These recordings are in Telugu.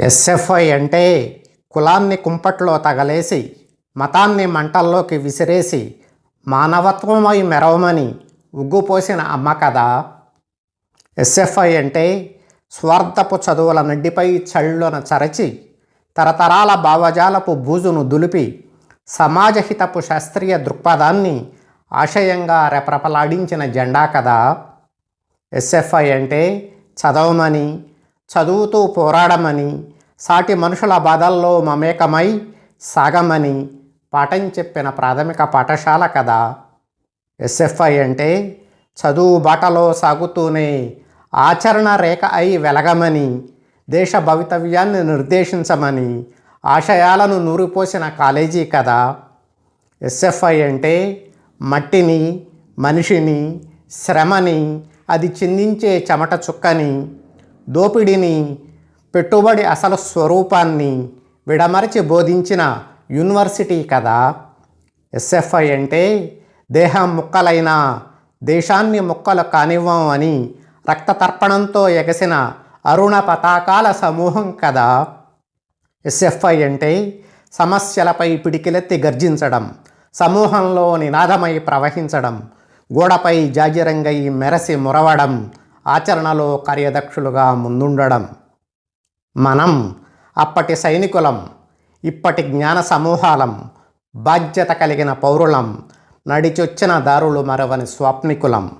ఎస్ఎఫ్ఐ అంటే కులాన్ని కుంపట్లో తగలేసి మతాన్ని మంటల్లోకి విసిరేసి మానవత్వమై మెరవమని ఉగ్గుపోసిన అమ్మ కదా. ఎస్ఎఫ్ఐ అంటే స్వార్థపు చదువుల నడ్డిపై చళ్ళున చరచి తరతరాల భావజాలపు బూజును దులిపి సమాజహితపు శాస్త్రీయ దృక్పథాన్ని ఆశయంగా రెపరెపలాడించిన జెండా కదా. ఎస్ఎఫ్ఐ అంటే చదవమని చదువుతూ పోరాడమని సాటి మనుషుల బాధల్లో మమేకమై సాగమని పాఠం చెప్పిన ప్రాథమిక పాఠశాల కదా. ఎస్ఎఫ్ఐ అంటే చదువు బాటలో సాగుతూనే ఆచరణ రేఖ అయి వెలగమని దేశ భవితవ్యాన్ని నిర్దేశించమని ఆశయాలను నూరిపోసిన కాలేజీ కదా. ఎస్ఎఫ్ఐ అంటే మట్టిని మనిషిని శ్రమని అది చిందించే చెమట చుక్కని దోపిడిని పెట్టుబడి అసలు స్వరూపాన్ని విడమరచి బోధించిన యూనివర్సిటీ కదా? ఎస్ఎఫ్ఐ అంటే దేహం ముక్కలైన దేశాన్ని ముక్కలు కానివ్వం అని రక్తతర్పణంతో ఎగసిన అరుణ పతాకాల సమూహం కదా? ఎస్ఎఫ్ఐ అంటే సమస్యలపై పిడికిలెత్తి గర్జించడం సమూహంలో నినాదమై ప్రవహించడం గోడపై జాజిరంగై మెరసి మురవడం ఆచరణలో కార్యదక్షులుగా ముందుండడం. మనం అప్పటి సైనికులం ఇప్పటి జ్ఞాన సమూహాలం బాధ్యత కలిగిన పౌరులం నడిచొచ్చిన దారులు మరవని స్వాప్నికులం.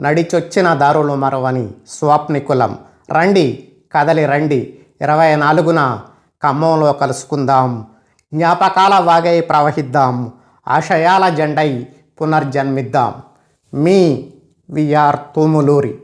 నడిచొచ్చిన దారులు మరవని స్వాప్నికులం. రండి కదలి రండి ఇరవై నాలుగున ఖమ్మంలో కలుసుకుందాం. జ్ఞాపకాల వాగై ప్రవహిద్దాం. ఆశయాల జెండై పునర్జన్మిద్దాం. మీ విఆర్ తూములూరి.